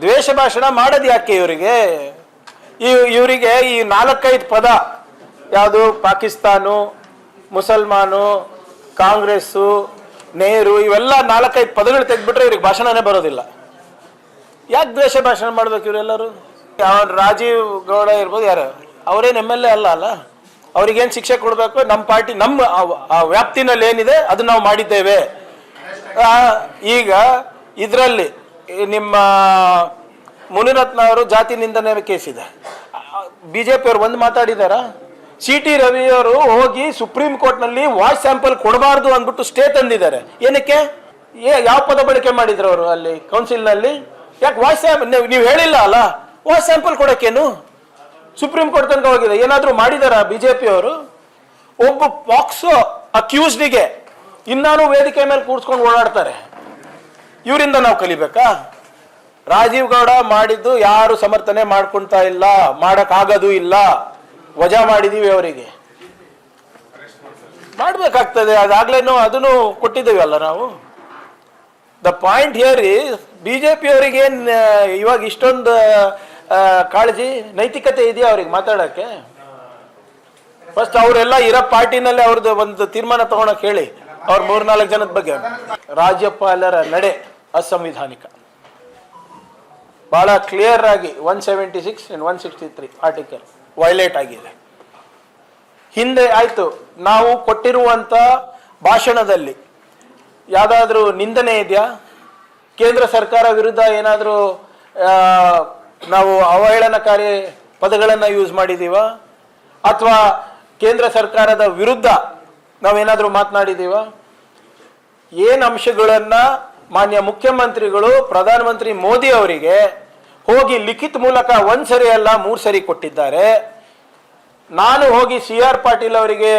ದ್ವೇಷ ಭಾಷಣ ಮಾಡೋದು ಯಾಕೆ ಇವರಿಗೆ? ಇವರಿಗೆ ಈ ನಾಲ್ಕೈದು ಪದ, ಯಾವುದು ಪಾಕಿಸ್ತಾನು, ಮುಸಲ್ಮಾನು, ಕಾಂಗ್ರೆಸ್ಸು, ನೆಹರು, ಇವೆಲ್ಲ ನಾಲ್ಕೈದು ಪದಗಳು ತೆಗೆದ್ಬಿಟ್ರೆ ಇವ್ರಿಗೆ ಭಾಷಣನೇ ಬರೋದಿಲ್ಲ. ಯಾಕೆ ದ್ವೇಷ ಭಾಷಣ ಮಾಡ್ಬೇಕು ಇವರೆಲ್ಲರೂ? ಯಾವ ರಾಜೀವ್ ಗೌಡ ಇರ್ಬೋದು ಯಾರು? ಅವರೇನು ಎಂ ಎಲ್ ಎ ಅಲ್ಲ ಅಲ್ಲ? ಅವ್ರಿಗೇನು ಶಿಕ್ಷೆ ಕೊಡಬೇಕು? ನಮ್ಮ ಪಾರ್ಟಿ ನಮ್ಮ ಆ- ವ್ಯಾಪ್ತಿನಲ್ಲಿ ಏನಿದೆ ಅದನ್ನ ನಾವು ಮಾಡಿದ್ದೇವೆ. ಈಗ ಇದರಲ್ಲಿ ನಿಮ್ಮ ಮುನಿರತ್ನ ಅವರು ಜಾತಿ ನಿಂದನೆ ಕೇಸ್ ಇದೆ. ಬಿ ಜೆ ಪಿ ಅವರು ಒಂದು ಮಾತಾಡಿದಾರಾ? ಸಿ ಟಿ ರವಿ ಅವರು ಹೋಗಿ ಸುಪ್ರೀಂ ಕೋರ್ಟ್ನಲ್ಲಿ ವಾಯ್ಸ್ ಸ್ಯಾಂಪಲ್ ಕೊಡಬಾರ್ದು ಅಂದ್ಬಿಟ್ಟು ಸ್ಟೇ ತಂದಿದ್ದಾರೆ. ಏನಕ್ಕೆ? ಏ, ಯಾವ ಪದ ಬಳಕೆ ಮಾಡಿದ್ರು ಅವರು ಅಲ್ಲಿ, ಕೌನ್ಸಿಲ್ನಲ್ಲಿ? ಯಾಕೆ ವಾಯ್ಸ್ ಸ್ಯಾಂಪಲ್ ನೀವು ಹೇಳಿಲ್ಲ ಅಲ್ಲ? ವಾಯ್ಸ್ ಸ್ಯಾಂಪಲ್ ಕೊಡೋಕ್ಕೇನು? ಸುಪ್ರೀಂ ಕೋರ್ಟ್ ತನಕ ಹೋಗಿದೆ. ಏನಾದರೂ ಮಾಡಿದಾರ ಬಿಜೆಪಿ ಅವರು ಒಬ್ಬ ಪಾಕ್ಸೋ ಅಕ್ಯೂಸ್ಡಿಗೆ ಇನ್ನಾನು ವೇದಿಕೆ ಮೇಲೆ ಕೂರ್ಸ್ಕೊಂಡು ಓಡಾಡ್ತಾರೆ. ಇವರಿಂದ ನಾವು ಕಲಿಬೇಕಾ? ರಾಜೀವ್ ಗೌಡ ಮಾಡಿದ್ದು ಯಾರು ಸಮರ್ಥನೆ ಮಾಡ್ಕೊಂತಾ ಇಲ್ಲ, ಮಾಡೋಕ್ಕಾಗದು ಇಲ್ಲ, ವಜಾ ಮಾಡಿದೀವಿ ಅವರಿಗೆ. ಮಾಡ್ಬೇಕಾಗ್ತದೆ, ಅದಾಗ್ಲೇನು ಅದನ್ನು ಕೊಟ್ಟಿದ್ದೇವಲ್ಲ ನಾವು. The point here B J ಅವರಿಗೆ ಇವಾಗ ಇಷ್ಟೊಂದು ಕಾಳಜಿ, ನೈತಿಕತೆ ಇದೆಯಾ ಅವ್ರಿಗೆ ಮಾತಾಡೋಕ್ಕೆ? ಫಸ್ಟ್ ಅವರೆಲ್ಲ ಇರೋ ಪಾರ್ಟಿನಲ್ಲಿ ಅವ್ರದ್ದು ಒಂದು ತೀರ್ಮಾನ ತಗೊಳಕ್ ಹೇಳಿ ಅವ್ರ ಮೂರ್ನಾಲ್ಕು ಜನದ ಬಗ್ಗೆ. ರಾಜ್ಯಪಾಲರ ನಡೆ. ಅಸಂವಿಧಾನಿಕ. ಬಹಳ ಕ್ಲಿಯರ್ ಆಗಿ one seventy six and one sixty three article violate ಆಗಿದೆ. ಹಿಂದೆ ಆಯಿತು, ನಾವು ಕೊಟ್ಟಿರುವಂತ ಭಾಷಣದಲ್ಲಿ ಯಾವ್ದಾದ್ರೂ ನಿಂದನೆ ಇದೆಯಾ? ಕೇಂದ್ರ ಸರ್ಕಾರ ವಿರುದ್ಧ ಏನಾದರೂ ನಾವು ಅವಹೇಳನಕಾರಿ ಪದಗಳನ್ನು ಯೂಸ್ ಮಾಡಿದೀವ? ಅಥವಾ ಕೇಂದ್ರ ಸರ್ಕಾರದ ವಿರುದ್ಧ ನಾವೇನಾದರೂ ಮಾತನಾಡಿದೀವ? ಏನು ಅಂಶಗಳನ್ನ ಮಾನ್ಯ ಮುಖ್ಯಮಂತ್ರಿಗಳು, ಪ್ರಧಾನಮಂತ್ರಿ ಮೋದಿ ಅವರಿಗೆ ಹೋಗಿ ಲಿಖಿತ ಮೂಲಕ ಒಂದು ಸರಿ ಅಲ್ಲ, ಮೂರು ಸರಿ ಕೊಟ್ಟಿದ್ದಾರೆ. ನಾನು ಹೋಗಿ ಸಿ ಆರ್ ಪಾಟೀಲ್ ಅವರಿಗೆ,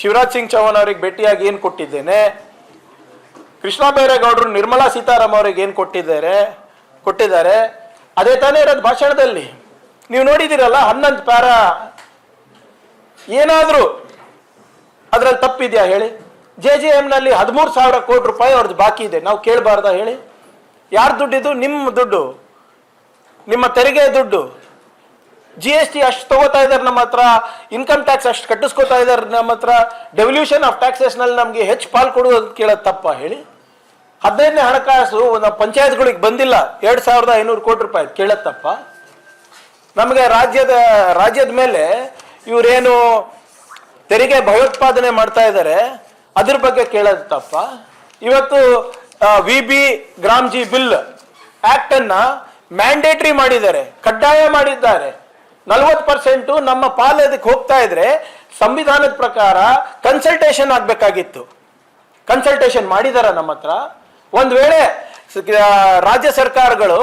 ಶಿವರಾಜ್ ಸಿಂಗ್ ಚೌಹಾಣ್ ಅವರಿಗೆ ಭೇಟಿಯಾಗಿ ಏನು ಕೊಟ್ಟಿದ್ದೇನೆ? ಕೃಷ್ಣ ಬೈರೇಗೌಡರು ನಿರ್ಮಲಾ ಸೀತಾರಾಮ್ ಅವರಿಗೆ ಏನು ಕೊಟ್ಟಿದ್ದಾರೆ? ಕೊಟ್ಟಿದ್ದಾರೆ. ಅದೇ ತಾನೇ ಇರೋದು ಭಾಷಣದಲ್ಲಿ. ನೀವು ನೋಡಿದಿರಲ್ಲ ಹನ್ನೊಂದು ಪ್ಯಾರ. ಏನಾದರೂ ಅದ್ರಲ್ಲಿ ತಪ್ಪಿದೆಯಾ ಹೇಳಿ? ಜೆ ಜೆ ನಲ್ಲಿ ಹದಿಮೂರು ಸಾವಿರ ಕೋಟಿ ರೂಪಾಯಿ ಅವ್ರದ್ದು ಬಾಕಿ ಇದೆ. ನಾವು ಕೇಳಬಾರ್ದ ಹೇಳಿ? ಯಾರ ದುಡ್ಡಿದು ನಿಮ್ಮ ದುಡ್ಡು. ನಿಮ್ಮ ತೆರಿಗೆ ದುಡ್ಡು. ಜಿ ಎಸ್ ಟಿ ಅಷ್ಟು ತಗೋತಾ ಇದ್ದಾರೆ ನಮ್ಮ ಹತ್ರ. ಇನ್ಕಮ್ ಟ್ಯಾಕ್ಸ್ ಅಷ್ಟು ಕಟ್ಟಿಸ್ಕೋತಾ ಇದ್ದಾರೆ ನಮ್ಮ ಹತ್ರ. ಡೆವಲ್ಯೂಷನ್ ಆಫ್ ಟ್ಯಾಕ್ಸಸ್ನಲ್ಲಿ ನಮಗೆ ಹೆಚ್ಚು ಪಾಲು ಅಂತ ಕೇಳೋದು ತಪ್ಪ ಹೇಳಿ. ಹದಿನೈದನೇ ಹಣಕಾಸು ನಮ್ಮ ಪಂಚಾಯತ್ಗಳಿಗೆ ಬಂದಿಲ್ಲ. ಎರಡು ಸಾವಿರದ ಐನೂರು ಕೋಟಿ ರೂಪಾಯಿ ಕೇಳೋದು ತಪ್ಪ? ನಮಗೆ ರಾಜ್ಯದ ರಾಜ್ಯದ ಮೇಲೆ ಇವರೇನು ತೆರಿಗೆ ಭಯೋತ್ಪಾದನೆ ಮಾಡ್ತಾ ಇದ್ದಾರೆ ಅದ್ರ ಬಗ್ಗೆ ಕೇಳೋದು ತಪ್ಪ. ಇವತ್ತು V B gram G bill act ಅನ್ನ ಮ್ಯಾಂಡೇಟರಿ ಮಾಡಿದ್ದಾರೆ, ಕಡ್ಡಾಯ ಮಾಡಿದ್ದಾರೆ. ನಲ್ವತ್ತು ಪರ್ಸೆಂಟು ನಮ್ಮ ಪಾಲದಕ್ಕೆ ಹೋಗ್ತಾ ಇದ್ರೆ ಸಂವಿಧಾನದ ಪ್ರಕಾರ ಕನ್ಸಲ್ಟೇಷನ್ ಆಗಬೇಕಾಗಿತ್ತು. ಕನ್ಸಲ್ಟೇಷನ್ ಮಾಡಿದಾರ ನಮ್ಮ ಹತ್ರ. ಒಂದು ವೇಳೆ ರಾಜ್ಯ ಸರ್ಕಾರಗಳು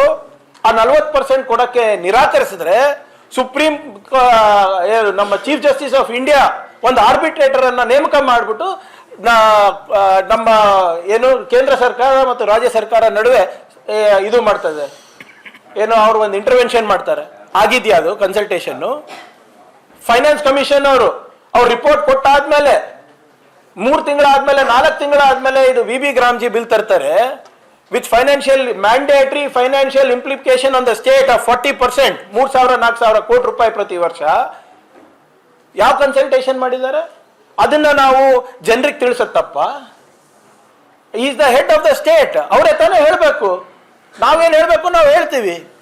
ಆ ನಲ್ವತ್ತು ಪರ್ಸೆಂಟ್ ಕೊಡಕ್ಕೆ ನಿರಾಕರಿಸಿದ್ರೆ ಸುಪ್ರೀಂ ನಮ್ಮ ಚೀಫ್ ಜಸ್ಟಿಸ್ ಆಫ್ ಇಂಡಿಯಾ ಒಂದು ಆರ್ಬಿಟ್ರೇಟರ್ ಅನ್ನ ನೇಮಕ ಮಾಡಿಬಿಟ್ಟು ನಮ್ಮ ಏನು ಕೇಂದ್ರ ಸರ್ಕಾರ ಮತ್ತು ರಾಜ್ಯ ಸರ್ಕಾರ ನಡುವೆ ಇದು ಮಾಡ್ತದೆ. ಏನೋ ಅವ್ರು ಒಂದು ಇಂಟರ್ವೆನ್ಷನ್ ಮಾಡ್ತಾರೆ. ಆಗಿದೆಯಾ ಅದು ಕನ್ಸಲ್ಟೇಷನ್ನು ಫೈನಾನ್ಸ್ ಕಮಿಷನ್ ಅವರು, ಅವ್ರು ರಿಪೋರ್ಟ್ ಕೊಟ್ಟಾದ್ಮೇಲೆ, ಮೂರು ತಿಂಗಳಾದ್ಮೇಲೆ ನಾಲ್ಕು ತಿಂಗಳಾದ್ಮೇಲೆ ಇದು V B gram G bill ತರ್ತಾರೆ. With financial mandatory financial implication on the state of forty percent ಮೂರ್ ಸಾವಿರ, ನಾಲ್ಕು ಸಾವಿರ ಕೋಟಿ ರೂಪಾಯಿ ಪ್ರತಿ ವರ್ಷ. ಯಾವ ಕನ್ಸಲ್ಟೇಷನ್ ಮಾಡಿದ್ದಾರೆ? ಅದನ್ನ ನಾವು ಜನರಿಗೆ ತಿಳಿಸತ್ತಪ್ಪ is the head of the state ಅವರೇ ತಾನೇ ಹೇಳಬೇಕು. ನಾವೇನು ಹೇಳಬೇಕು, ನಾವು ಹೇಳ್ತೀವಿ.